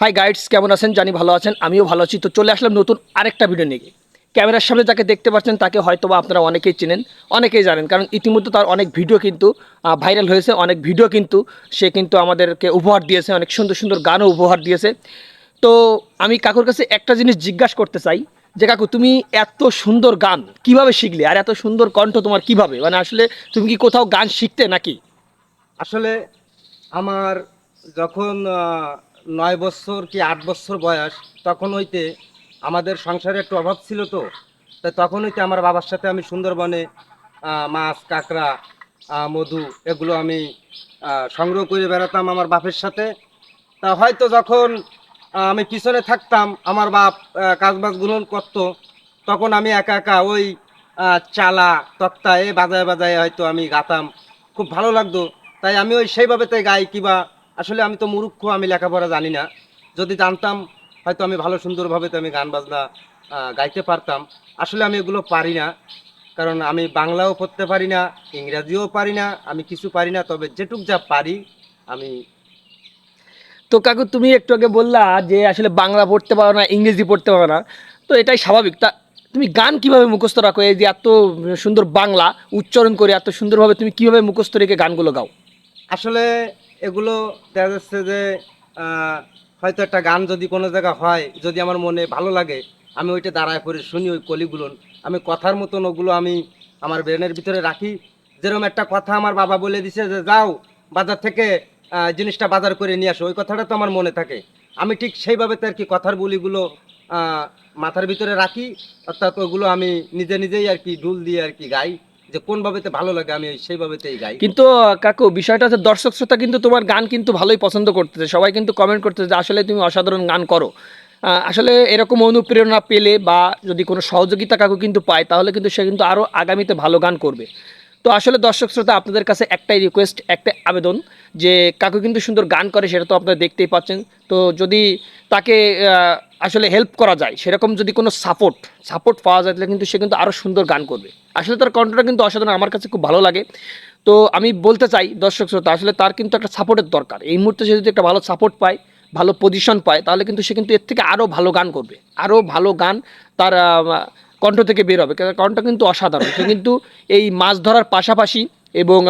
High guides কেমন আছেন? জানি ভালো আছেন, আমিও ভালো আছি। তো চলে আসলাম নতুন আরেকটা ভিডিও নিয়ে। ক্যামেরার সামনে যাকে দেখতে পাচ্ছেন, তাকে হয়তো আপনারা অনেকেই চেনেন, অনেকেই জানেন, কারণ ইতিমধ্যে তার অনেক ভিডিও কিন্তু ভাইরাল হয়েছে, অনেক ভিডিও কিন্তু সে কিন্তু আমাদেরকে উপহার দিয়েছে, অনেক সুন্দর সুন্দর গানও উপহার দিয়েছে। তো আমি কাকুর কাছে একটা জিনিস জিজ্ঞাসা করতে চাই, যে কাকু, তুমি এত সুন্দর গান কীভাবে শিখলে? আর এত সুন্দর কণ্ঠ তোমার কীভাবে? মানে আসলে তুমি কি কোথাও গান শিখতে নাকি? আসলে আমার যখন নয় বছর কি আট বছর বয়স, তখন হইতে আমাদের সংসারে একটু অভাব ছিল তো। তাই তখন হইতে আমার বাবার সাথে আমি সুন্দরবনে মাছ, কাঁকড়া মধু এগুলো আমি সংগ্রহ করে বেড়াতাম আমার বাপের সাথে। তা হয়তো যখন আমি পিছনে থাকতাম, আমার বাপ কাজবাজগুলো করতো, তখন আমি একা একা ওই চালা তক্তা এ বাজায় বাজায় হয়তো আমি গাতাম। খুব ভালো লাগতো। তাই আমি ওই সেইভাবে তাই গাই কিবা আসলে আমি তো মুরুক্ষ আমি লেখাপড়া জানি না। যদি জানতাম হয়তো আমি ভালো সুন্দরভাবে তো আমি গান বাজনা গাইতে পারতাম। আসলে আমি এগুলো পারি না। কারণ আমি বাংলাও পড়তে পারি না ইংরাজিও পারি না আমি কিছু পারি না তবে যেটুক যা পারি আমি তো কাকু তুমি একটু আগে বললা যে আসলে বাংলা পড়তে পারো না ইংরেজি পড়তে পারো না। তো এটাই স্বাভাবিক। তা তুমি গান কীভাবে মুখস্থ রাখো? এই যে এত সুন্দর বাংলা উচ্চারণ করে এত সুন্দরভাবে তুমি কীভাবে মুখস্থ রেখে গানগুলো গাও? আসলে এগুলো দেখা যাচ্ছে যে হয়তো একটা গান যদি কোনো জায়গা হয়, যদি আমার মনে ভালো লাগে, আমি ওইটা দাঁড়ায় পড়ে শুনি ওই কলিগুলো। আমি কথার মতন ওগুলো আমি আমার ব্রেনের ভিতরে রাখি। যেরকম একটা কথা আমার বাবা বলে দিছে যে, যাও বাজার থেকে জিনিসটা বাজার করে নিয়ে আসো। ওই কথাটা তো আমার মনে থাকে। আমি ঠিক সেইভাবে তো আর কি কথার বলিগুলো মাথার ভিতরে রাখি। অর্থাৎ ওগুলো আমি নিজে নিজেই আর কি ডুল দিয়ে আর কি গাই। যে কোনভাবেতে ভালো লাগে, আমি সেইভাবেতেই গাই। কিন্তু, কাকু, বিষয়টা হচ্ছে দর্শক শ্রোতা কিন্তু তোমার গান কিন্তু ভালোই পছন্দ করতেছে। সবাই কিন্তু কমেন্ট করতেছে যে আসলে তুমি অসাধারণ গান করো। আসলে এরকম অনুপ্রেরণা পেলে বা যদি কোনো সহযোগিতা কাকু কিন্তু পায়, তাহলে কিন্তু সে কিন্তু আরও আগামীতে ভালো গান করবে। তো আসলে দর্শক শ্রোতা, আপনাদের কাছে একটাই রিকোয়েস্ট একটা আবেদন যে কাকু কিন্তু সুন্দর গান করে, সেটা তো আপনারা দেখতেই পাচ্ছেন। তো যদি তাকে আসলে হেল্প করা যায়। সেরকম যদি কোনো সাপোর্ট সাপোর্ট পাওয়া যায়, তাহলে কিন্তু সে কিন্তু আরও সুন্দর গান করবে। আসলে তার কণ্ঠটা কিন্তু অসাধারণ, আমার কাছে খুব ভালো লাগে। তো আমি বলতে চাই, দর্শক শ্রোতা, আসলে তার কিন্তু একটা সাপোর্টের দরকার। এই মুহূর্তে সে যদি একটা ভালো সাপোর্ট পায়, ভালো পজিশন পায়, তাহলে কিন্তু সে কিন্তু এর থেকে আরও ভালো গান করবে। আরও ভালো গান তার কণ্ঠ থেকে বের হবে। কারণ কণ্ঠ কিন্তু অসাধারণ। সে কিন্তু এই মাছ ধরার পাশাপাশি এবং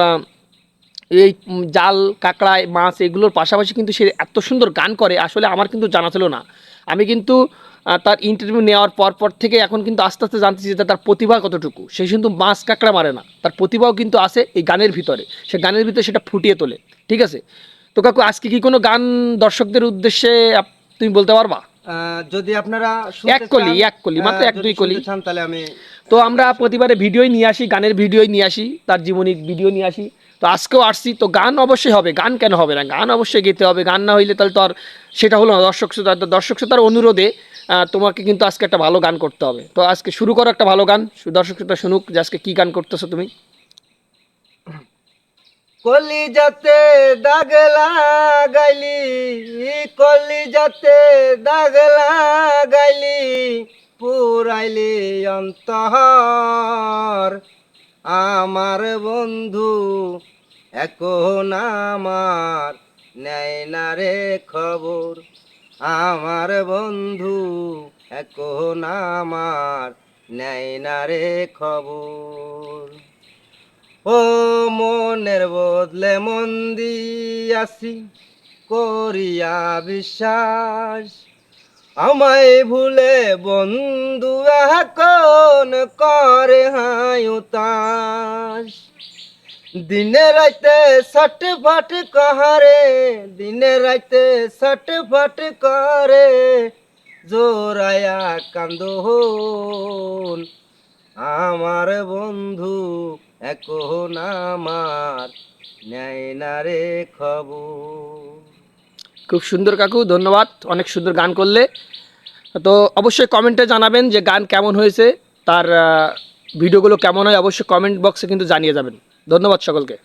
এই জাল কাঁকড়ায় মাছ এগুলোর পাশাপাশি কিন্তু সে এত সুন্দর গান করে আসলে আমার কিন্তু জানা ছিল না। আমি কিন্তু তার ইন্টারভিউ নেওয়ার পর পর থেকে এখন কিন্তু আস্তে আস্তে জানতেছি যে তার প্রতিভা কতটুকু। সে কিন্তু মাছ কাঁকড়া মারে না। তার প্রতিভাও কিন্তু আছে এই গানের ভিতরে। সে গানের ভিতরে সেটা ফুটিয়ে তোলে। ঠিক আছে? তো কাকু আজকে কি কোনো গান দর্শকদের উদ্দেশ্যে তুমি বলতে পারবা? যদি আপনারা এক কলি, এক কলি, মাত্র এক দুই কলি। তাহলে আমি তো আমরা প্রতিবারে ভিডিওই নিয়ে আসি গানের ভিডিওই নিয়ে আসি তার জীবনিক ভিডিও নিয়ে আসি। তো আজকেও আসছি। তো গান অবশ্যই হবে। গান কেন হবে না? গান অবশ্যই গেতে হবে। গান না হইলে তাহলে তো আর সেটা হলো না। দর্শক শ্রোতা, দর্শক শ্রোতার অনুরোধে তোমাকে কিন্তু আজকে একটা ভালো গান করতে হবে। তো আজকে শুরু করো একটা ভালো গান। দর্শক শ্রোতা শুনুক যে আজকে কী গান করতেছো তুমি। কলি যাতে দাগ লাগাইলি কলি যাতে দাগ লাগাইলি, পুরাইলি অন্তর। আমার বন্ধু, এখন আমার নেয় না রে খবর। আমার বন্ধু, এখন আমার নেয় না রে খবর। ও মনের বদলে মন দিয়াছি, করিয়া বিশ্বাস। আমায় ভুলে বন্ধু এখন করে হায়ুতাস দিনে রাইতে সট ফট কহারে দিনে রাইতে সট ফট করে জোরায়া কান্দন। আমার বন্ধু এখন আমার নেয় না রে খবর। খুব সুন্দর কাকু, ধন্যবাদ। অনেক সুন্দর গান করলে। তো অবশ্যই কমেন্টে জানাবেন যে গান কেমন হয়েছে, তার ভিডিওগুলো কেমন হয়, অবশ্যই কমেন্ট বক্সে কিন্তু জানিয়ে যাবেন। ধন্যবাদ সকলকে।